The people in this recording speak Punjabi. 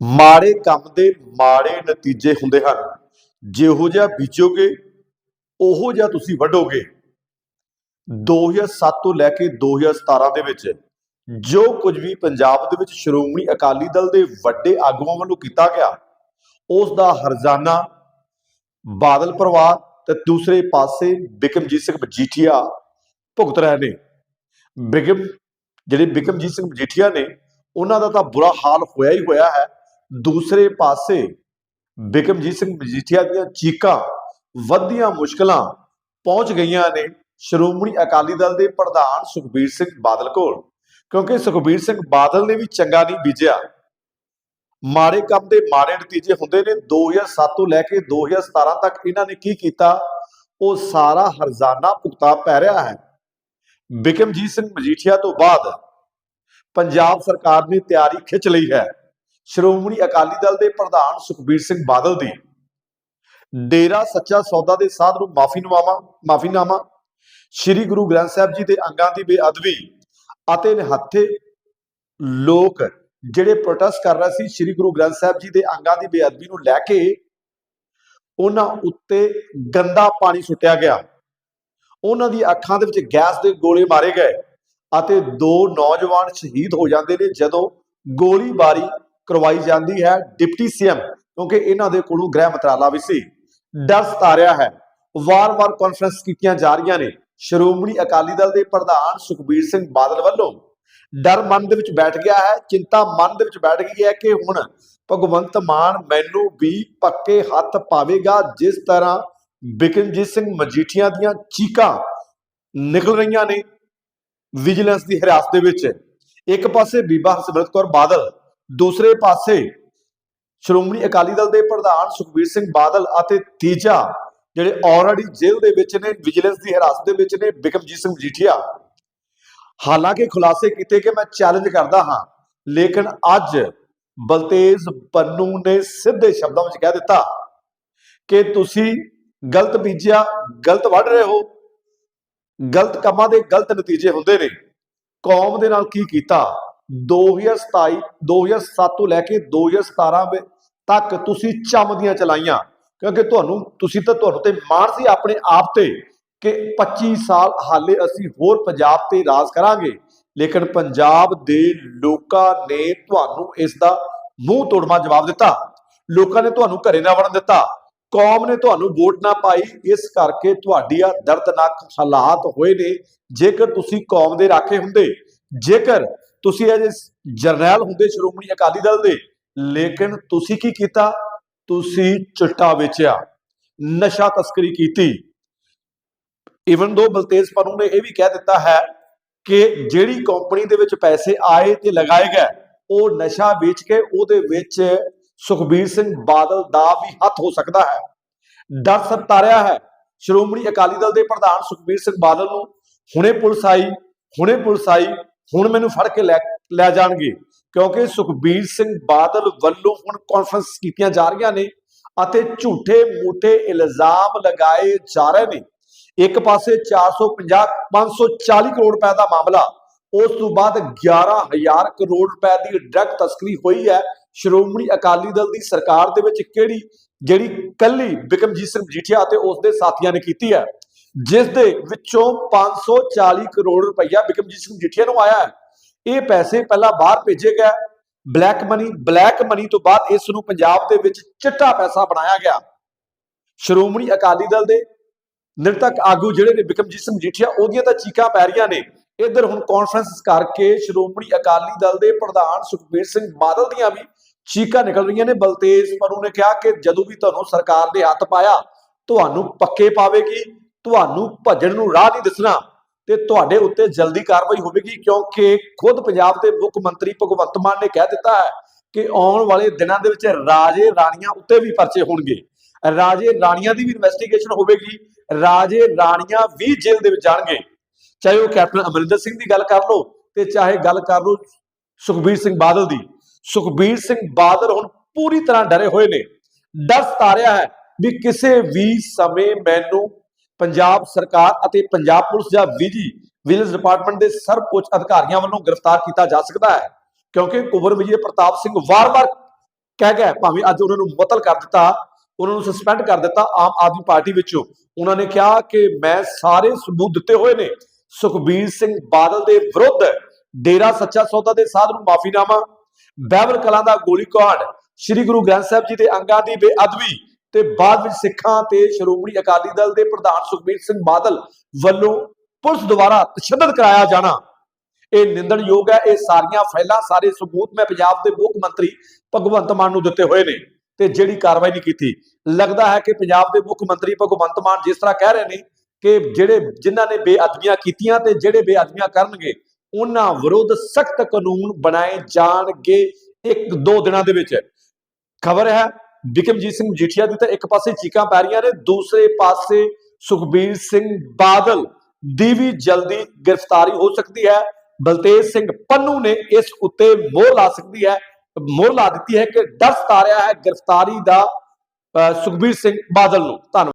ਮਾੜੇ ਕੰਮ ਦੇ ਮਾੜੇ ਨਤੀਜੇ ਹੁੰਦੇ ਹਨ। ਜਿਹੋ ਜਿਹਾ ਬੀਜੋਗੇ, ਉਹੋ ਜਿਹਾ ਤੁਸੀਂ ਵੱਢੋਗੇ। 2007 ਤੋਂ ਲੈ ਕੇ 2017 ਦੇ ਵਿੱਚ ਜੋ ਕੁਝ ਵੀ ਪੰਜਾਬ ਦੇ ਵਿੱਚ ਸ਼੍ਰੋਮਣੀ ਅਕਾਲੀ ਦਲ ਦੇ ਵੱਡੇ ਆਗੂਆਂ ਵੱਲੋਂ ਕੀਤਾ ਗਿਆ, ਉਸ ਦਾ ਹਰਜ਼ਾਨਾ ਬਾਦਲ ਪਰਿਵਾਰ ਤੇ ਦੂਸਰੇ ਪਾਸੇ ਬਿਕਮਜੀਤ ਸਿੰਘ ਮਜੀਠੀਆ ਭੁਗਤ ਰਹੇ ਨੇ। ਬਿਕਮ ਜਿਹੜੇ ਬਿਕਮਜੀਤ ਸਿੰਘ ਮਜੀਠੀਆ ਨੇ, ਉਹਨਾਂ ਦਾ ਤਾਂ ਬੁਰਾ ਹਾਲ ਹੋਇਆ ਹੀ ਹੋਇਆ ਹੈ। ਦੂਸਰੇ ਪਾਸੇ ਬਿਕਮਜੀਤ ਸਿੰਘ ਮਜੀਠੀਆ ਦੀਆਂ ਚੀਕਾਂ ਵੱਧੀਆਂ ਮੁਸ਼ਕਲਾਂ ਪਹੁੰਚ ਗਈਆਂ ਨੇ ਸ਼੍ਰੋਮਣੀ ਅਕਾਲੀ ਦਲ ਦੇ ਪ੍ਰਧਾਨ ਸੁਖਬੀਰ ਸਿੰਘ ਬਾਦਲ ਕੋਲ, ਕਿਉਂਕਿ ਸੁਖਬੀਰ ਸਿੰਘ ਬਾਦਲ ਨੇ ਵੀ ਚੰਗਾ ਨਹੀਂ ਬੀਜਿਆ। ਮਾੜੇ ਕੰਮ ਦੇ ਮਾੜੇ ਨਤੀਜੇ ਹੁੰਦੇ ਨੇ। 2007 ਤੋਂ ਲੈ ਕੇ 2017 ਤੱਕ ਇਹਨਾਂ ਨੇ ਕੀ ਕੀਤਾ? ਉਹ ਸਾਰਾ ਹਰਜ਼ਾਨਾ ਭੁਗਤਾ ਪੈ ਰਿਹਾ ਹੈ। ਬਿਕਮਜੀਤ ਸਿੰਘ ਮਜੀਠੀਆ ਤੋਂ ਬਾਅਦ ਪੰਜਾਬ ਸਰਕਾਰ ਨੇ ਤਿਆਰੀ ਖਿੱਚ ਲਈ ਹੈ। ਸ਼੍ਰੋਮਣੀ ਅਕਾਲੀ ਦਲ ਦੇ ਪ੍ਰਧਾਨ ਸੁਖਬੀਰ ਸਿੰਘ ਬਾਦਲ ਦੀ। ਡੇਰਾ ਸੱਚਾ ਸੌਦਾ ਦੇ ਸਾਧ ਨੂੰ ਮਾਫੀਨਾਮਾ ਮਾਫੀਨਾਮਾ ਸ੍ਰੀ ਗੁਰੂ ਗ੍ਰੰਥ ਸਾਹਿਬ ਜੀ ਦੇ ਅੰਗਾਂ ਦੀ ਬੇਅਦਬੀ ਅਤੇ ਨਿਹੱਥੇ ਲੋਕ ਜਿਹੜੇ ਪ੍ਰੋਟੈਸਟ ਕਰ ਰਹੇ ਸੀ ਸ੍ਰੀ ਗੁਰੂ ਗ੍ਰੰਥ ਸਾਹਿਬ ਜੀ ਦੇ ਅੰਗਾਂ ਦੀ ਬੇਅਦਬੀ ਨੂੰ ਲੈ ਕੇ, ਉਹਨਾਂ ਉੱਤੇ ਗੰਦਾ ਪਾਣੀ ਸੁੱਟਿਆ ਗਿਆ। ਉਹਨਾਂ ਦੀ ਅੱਖਾਂ ਦੇ ਵਿੱਚ ਗੈਸ ਦੇ ਗੋਲੇ ਮਾਰੇ ਗਏ ਅਤੇ ਦੋ ਨੌਜਵਾਨ ਸ਼ਹੀਦ ਹੋ ਜਾਂਦੇ ਨੇ ਜਦੋਂ ਗੋਲੀਬਾਰੀ ਕਰਵਾਈ ਜਾਂਦੀ ਹੈ ਡਿਪਟੀ ਸੀਐਮ, ਕਿਉਂਕਿ ਇਹਨਾਂ ਦੇ ਕੋਲੋਂ ਗ੍ਰਹਿ ਮੰਤਰਾਲਾ ਵੀ ਸੀ। ਡਰ ਸਤਾਰਿਆ ਹੈ। ਵਾਰ-ਵਾਰ ਕਾਨਫਰੰਸ ਕੀਤੀਆਂ ਜਾ ਰਹੀਆਂ ਨੇ। ਸ਼੍ਰੋਮਣੀ ਅਕਾਲੀ ਦਲ ਦੇ ਪ੍ਰਧਾਨ ਸੁਖਬੀਰ ਸਿੰਘ ਬਾਦਲ ਵੱਲੋਂ। ਡਰ ਮਨ ਦੇ ਵਿੱਚ ਬੈਠ ਗਿਆ ਹੈ। ਚਿੰਤਾ ਮਨ ਦੇ ਵਿੱਚ ਬੈਠ ਗਈ ਹੈ ਕਿ ਹੁਣ ਭਗਵੰਤ ਮਾਨ ਮੈਨੂੰ ਵੀ ਪੱਕੇ ਹੱਥ ਪਾਵੇਗਾ, ਜਿਸ ਤਰ੍ਹਾਂ ਬਿਕਨਜੀਤ ਸਿੰਘ ਮਜੀਠੀਆਂ ਦੀਆਂ ਚੀਕਾਂ ਨਿਕਲ ਰਹੀਆਂ ਨੇ। ਵਿਜੀਲੈਂਸ ਦੀ ਹਿਰਾਸਤ ਦੇ ਵਿੱਚ। ਇੱਕ ਪਾਸੇ ਬੀਬਾ ਹਰਸਿਮਰਤ ਕੌਰ ਬਾਦਲ ਦੂਸਰੇ ਪਾਸੇ ਸ਼੍ਰੋਮਣੀ ਅਕਾਲੀ ਦਲ ਦੇ ਪ੍ਰਧਾਨ ਸੁਖਬੀਰ ਸਿੰਘ ਬਾਦਲ ਅਤੇ ਤੀਜਾ ਜਿਹੜੇ ਆਲਰੇਡੀ ਜੇਲ੍ਹ ਦੇ ਵਿੱਚ ਨੇ, ਵਿਜੀਲੈਂਸ ਦੀ ਹਿਰਾਸਤ ਦੇ ਵਿੱਚ ਨੇ ਬਿਕਮਜੀਤ ਸਿੰਘ ਮਜੀਠੀਆ ਹਾਲਾਂਕਿ ਖੁਲਾਸੇ ਕੀਤੇ ਕਿ ਮੈਂ ਚੈਲੰਜ ਕਰਦਾ ਹਾਂ, ਲੇਕਿਨ ਅੱਜ ਬਲਤੇਜ ਪੰਨੂ ਨੇ ਸਿੱਧੇ ਸ਼ਬਦਾਂ ਵਿੱਚ ਕਹਿ ਦਿੱਤਾ ਕਿ ਤੁਸੀਂ ਗਲਤ ਬੀਜਿਆ, ਗਲਤ ਵੱਢ ਰਹੇ ਹੋ। ਗਲਤ ਕੰਮਾਂ ਦੇ ਗਲਤ ਨਤੀਜੇ ਹੁੰਦੇ ਨੇ। ਕੌਮ ਦੇ ਨਾਲ ਕੀ ਕੀਤਾ? 2027 2007 ਤੋਂ ਲੈ ਕੇ 2017 ਵਿੱਚ ਤੱਕ ਤੁਸੀਂ ਚਮਦੀਆਂ ਚਲਾਈਆਂ। ਕਿਉਂਕਿ ਤੁਹਾਨੂੰ, ਤੁਸੀਂ ਤਾਂ ਤੁਹਾਨੂੰ ਤੇ ਮਾਣ ਸੀ ਆਪਣੇ ਆਪ ਤੇ ਕਿ 25 ਸਾਲ ਹਾਲੇ ਅਸੀਂ ਹੋਰ ਪੰਜਾਬ ਤੇ ਰਾਜ ਕਰਾਂਗੇ। ਲੇਕਿਨ ਪੰਜਾਬ ਦੇ ਲੋਕਾਂ ਨੇ ਤੁਹਾਨੂੰ ਇਸ ਦਾ ਮੂੰਹ ਤੋੜਮਾ ਜਵਾਬ ਦਿੱਤਾ। ਲੋਕਾਂ ਨੇ ਤੁਹਾਨੂੰ ਘਰੇ ਨਾ ਵੜਨ ਦਿੱਤਾ। ਕੌਮ ਨੇ ਤੁਹਾਨੂੰ ਵੋਟ ਨਾ ਪਾਈ। ਇਸ ਕਰਕੇ ਤੁਹਾਡੀ ਆ ਦਰਦਨਾਕ ਹਾਲਾਤ ਹੋਏ ਨੇ। ਜੇਕਰ ਤੁਸੀਂ ਕੌਮ ਦੇ ਰਾਖੇ ਹੁੰਦੇ, ਜੇਕਰ ਤੁਸੀਂ ਅਜੇ ਜਰਨੈਲ ਹੁੰਦੇ, ਸ਼੍ਰੋਮਣੀ ਅਕਾਲੀ ਦਲ ਦੇ। ਲੇਕਿਨ ਤੁਸੀਂ ਕੀ ਕੀਤਾ? ਤੁਸੀਂ ਚਿੱਟਾ ਵੇਚਿਆ, ਨਸ਼ਾ ਤਸਕਰੀ ਕੀਤੀ। ਇਵਨ ਦੋ ਬਲਤੇਜ ਪਰੂ ਨੇ ਇਹ ਵੀ ਕਹਿ ਦਿੱਤਾ ਹੈ ਕਿ ਜਿਹੜੀ ਕੰਪਨੀ ਦੇ ਵਿੱਚ ਪੈਸੇ ਆਏ ਤੇ ਲਗਾਏ ਗਏ, ਉਹ ਨਸ਼ਾ ਵੇਚ ਕੇ ਉਹਦੇ ਵਿੱਚ ਸੁਖਬੀਰ ਸਿੰਘ ਬਾਦਲ ਦਾ ਵੀ ਹੱਥ ਹੋ ਸਕਦਾ ਹੈ। ਡਰ ਸਤਾਰਿਆ ਹੈ। ਸ਼੍ਰੋਮਣੀ ਅਕਾਲੀ ਦਲ ਦੇ ਪ੍ਰਧਾਨ ਸੁਖਬੀਰ ਸਿੰਘ ਬਾਦਲ ਨੂੰ, ਹੁਣੇ ਪੁਲਿਸ ਆਈ, ਹੁਣੇ ਪੁਲਿਸ ਆਈ ਹੁਣ ਮੈਨੂੰ ਫੜ ਕੇ ਲੈ ਲੈ ਜਾਣਗੇ। ਕਿਉਂਕਿ ਸੁਖਬੀਰ ਸਿੰਘ ਬਾਦਲ ਵੱਲੋਂ ਹੁਣ ਕਾਨਫਰੰਸ ਕੀਤੀਆਂ ਜਾ ਰਹੀਆਂ ਨੇ ਅਤੇ ਝੂਠੇ ਮੂਠੇ ਇਲਜ਼ਾਮ ਲਗਾਏ ਜਾ ਰਹੇ ਨੇ। ਇੱਕ ਪਾਸੇ 450 540 ਕਰੋੜ ਰੁਪਏ ਦਾ ਮਾਮਲਾ, ਉਸ ਤੋਂ ਬਾਅਦ 11000 ਕਰੋੜ ਰੁਪਏ ਦੀ ਡਰਗ ਤਸਕਰੀ ਹੋਈ ਹੈ। ਸ਼੍ਰੋਮਣੀ ਅਕਾਲੀ ਦਲ ਦੀ ਸਰਕਾਰ ਦੇ ਵਿੱਚ ਕਿਹੜੀ, ਜਿਹੜੀ ਕੱਲੀ ਬਿਕਮਜੀਤ ਸਿੰਘ ਮਜੀਠੀਆ ਅਤੇ ਉਸ ਦੇ ਸਾਥੀਆਂ ਨੇ ਕੀਤੀ ਹੈ। ਜਿਸ ਦੇ ਵਿੱਚੋਂ 540 ਕਰੋੜ ਰੁਪਈਆ ਬਿਕਮਜੀਤ ਸਿੰਘ ਮਜੀਠੀਆ ਨੂੰ ਆਇਆ ਹੈ। ਇਹ ਪੈਸੇ ਪਹਿਲਾਂ ਬਾਹਰ ਭੇਜੇ ਗਏ। ਬਲੈਕ ਮਨੀ ਬਲੈਕ ਮਨੀ ਤੋਂ ਬਾਅਦ ਇਸ ਨੂੰ ਪੰਜਾਬ ਦੇ ਵਿੱਚ ਚਿੱਟਾ ਪੈਸਾ ਬਣਾਇਆ ਗਿਆ। ਸ਼੍ਰੋਮਣੀ ਅਕਾਲੀ ਦਲ ਦੇ ਨਿਰਤਕ ਆਗੂ ਜਿਹੜੇ ਨੇ ਬਿਕਮਜੀਤ ਸਿੰਘ ਮਜੀਠੀਆ ਉਹਦੀਆਂ ਤਾਂ ਚੀਕਾਂ ਪੈ ਰਹੀਆਂ ਨੇ। ਇੱਧਰ ਹੁਣ ਕਾਨਫਰੰਸ ਕਰਕੇ ਸ਼੍ਰੋਮਣੀ ਅਕਾਲੀ ਦਲ ਦੇ ਪ੍ਰਧਾਨ ਸੁਖਬੀਰ ਸਿੰਘ ਬਾਦਲ ਦੀਆਂ ਵੀ ਚੀਕਾਂ ਨਿਕਲ ਰਹੀਆਂ ਨੇ। ਬਲਤੇਜ ਪਰੂ ਨੇ ਕਿਹਾ ਕਿ ਜਦੋਂ ਵੀ ਤੁਹਾਨੂੰ ਸਰਕਾਰ ਦੇ ਹੱਥ ਪਾਇਆ, ਤੁਹਾਨੂੰ ਪੱਕੇ ਪਾਵੇਗੀ। ਤੁਹਾਨੂੰ ਭੱਜਣ ਨੂੰ ਰਾਹ ਨਹੀਂ ਦੱਸਣਾ ਤੇ ਤੁਹਾਡੇ ਉੱਤੇ ਜਲਦੀ ਕਾਰਵਾਈ ਹੋਵੇਗੀ, ਕਿਉਂਕਿ ਖੁਦ ਪੰਜਾਬ ਦੇ ਮੁੱਖ ਮੰਤਰੀ ਭਗਵੰਤ ਮਾਨ ਨੇ ਕਹਿ ਦਿੱਤਾ ਹੈ ਕਿ ਆਉਣ ਵਾਲੇ ਦਿਨਾਂ ਦੇ ਵਿੱਚ ਰਾਜੇ ਰਾਣੀਆਂ ਉੱਤੇ ਵੀ ਪਰਚੇ ਹੋਣਗੇ। ਰਾਜੇ ਰਾਣੀਆਂ ਦੀ ਵੀ ਇਨਵੈਸਟੀਗੇਸ਼ਨ ਹੋਵੇਗੀ, ਰਾਜੇ ਰਾਣੀਆਂ ਵੀ ਜੇਲ੍ਹ ਦੇ ਵਿੱਚ ਜਾਣਗੇ। ਚਾਹੇ ਉਹ ਕੈਪਟਨ ਅਮਰਿੰਦਰ ਸਿੰਘ ਦੀ ਗੱਲ ਕਰ ਲਓ ਤੇ ਚਾਹੇ ਗੱਲ ਕਰ ਲਓ ਸੁਖਬੀਰ ਸਿੰਘ ਬਾਦਲ ਦੀ। ਸੁਖਬੀਰ ਸਿੰਘ ਬਾਦਲ ਹੁਣ ਪੂਰੀ ਤਰ੍ਹਾਂ ਡਰੇ ਹੋਏ ਨੇ। ਡਰ ਸਤਾ ਰਿਹਾ ਹੈ ਵੀ ਕਿਸੇ ਵੀ ਸਮੇਂ ਮੈਨੂੰ ਪੰਜਾਬ ਸਰਕਾਰ ਅਤੇ ਪੰਜਾਬ ਪੁਲਿਸ ਜਾਂ ਵਿਜੀ ਵਿਜੀਲੈਂਸ ਡਿਪਾਰਟਮੈਂਟ ਦੇ ਸਰਵਉੱਚ ਅਧਿਕਾਰੀਆਂ ਵੱਲੋਂ ਗ੍ਰਿਫਤਾਰ ਕੀਤਾ ਜਾ ਸਕਦਾ ਹੈ, ਕਿਉਂਕਿ ਕੁਵਰ ਵਿਜੇ ਪ੍ਰਤਾਪ ਸਿੰਘ ਵਾਰ-ਵਾਰ ਕਹਿ ਗਿਆ ਭਾਵੇਂ ਅੱਜ ਉਹਨਾਂ ਨੂੰ ਮੁਅੱਤਲ ਕਰ ਦਿੱਤਾ, ਉਹਨਾਂ ਨੂੰ ਸਸਪੈਂਡ ਕਰ ਦਿੱਤਾ, ਆਮ ਆਦਮੀ ਪਾਰਟੀ ਵਿੱਚੋਂ। ਉਹਨਾਂ ਨੇ ਕਿਹਾ ਕਿ ਮੈਂ ਸਾਰੇ ਸਬੂਤ ਦਿੱਤੇ ਹੋਏ ਨੇ। ਸੁਖਬੀਰ ਸਿੰਘ ਬਾਦਲ ਦੇ ਵਿਰੁੱਧ ਡੇਰਾ ਸੱਚਾ ਸੌਦਾ ਦੇ ਸਾਧ ਨੂੰ ਮਾਫੀਨਾਮਾ ਬਹਿਬਲ ਕਲਾਂ ਦਾ ਗੋਲੀकांड ਸ੍ਰੀ ਗੁਰੂ ਗ੍ਰੰਥ ਸਾਹਿਬ ਜੀ ਦੇ ਅੰਗਾਂ ਦੀ ਬੇਅਦਬੀ ਤੇ ਬਾਅਦ ਵਿੱਚ ਸਿੱਖਾਂ ਤੇ ਸ਼੍ਰੋਮਣੀ ਅਕਾਲੀ ਦਲ ਦੇ ਪ੍ਰਧਾਨ ਸੁਖਬੀਰ ਸਿੰਘ ਬਾਦਲ ਵੱਲੋਂ ਪੁਲਿਸ ਦੁਆਰਾ ਤਸ਼ੱਦਦ ਕਰਾਇਆ ਜਾਣਾ। ਇਹ ਨਿੰਦਣਯੋਗ ਹੈ। ਇਹ ਸਾਰੀਆਂ ਫਾਈਲਾਂ ਸਾਰੇ ਸਬੂਤ ਮੈਂ ਪੰਜਾਬ ਦੇ ਮੁੱਖ ਮੰਤਰੀ ਭਗਵੰਤ ਮਾਨ ਨੂੰ ਦਿੱਤੇ ਹੋਏ ਨੇ ਤੇ ਜਿਹੜੀ ਕਾਰਵਾਈ ਨਹੀਂ ਕੀਤੀ। ਲੱਗਦਾ ਹੈ ਕਿ ਪੰਜਾਬ ਦੇ ਮੁੱਖ ਮੰਤਰੀ ਭਗਵੰਤ ਮਾਨ ਜਿਸ ਤਰ੍ਹਾਂ ਕਹਿ ਰਹੇ ਨੇ ਕਿ ਜਿਹੜੇ ਜਿਨ੍ਹਾਂ ਨੇ ਬੇਅਦਬੀਆਂ ਕੀਤੀਆਂ ਤੇ ਜਿਹੜੇ ਬੇਅਦਬੀਆਂ ਕਰਨਗੇ, ਉਹਨਾਂ ਵਿਰੁੱਧ ਸਖਤ ਕਾਨੂੰਨ ਬਣਾਏ ਜਾਣਗੇ ਇੱਕ ਦੋ ਦਿਨਾਂ ਦੇ ਵਿੱਚ। ਖਬਰ ਹੈ ਬਿਕਮਜੀਤ ਸਿੰਘ ਮਜੀਠੀਆ ਦੀ ਤਾਂ ਇੱਕ ਪਾਸੇ ਚੀਕਾਂ ਪੈ ਰਹੀਆਂ ਨੇ ਦੂਸਰੇ ਪਾਸੇ ਸੁਖਬੀਰ ਸਿੰਘ ਬਾਦਲ ਦੀ ਵੀ ਜਲਦੀ ਗ੍ਰਿਫਤਾਰੀ ਹੋ ਸਕਦੀ ਹੈ। ਬਲਤੇਜ ਸਿੰਘ ਪੰਨੂ ਨੇ ਇਸ ਉੱਤੇ ਮੋਹਰ ਲਾ ਸਕਦੀ ਹੈ ਮੋਹਰ ਲਾ ਦਿੱਤੀ ਹੈ ਕਿ ਡਰ ਸਤਾ ਰਿਹਾ ਹੈ ਗ੍ਰਿਫਤਾਰੀ ਦਾ ਅਹ, ਸੁਖਬੀਰ ਸਿੰਘ ਬਾਦਲ ਨੂੰ। ਧੰਨਵਾਦ।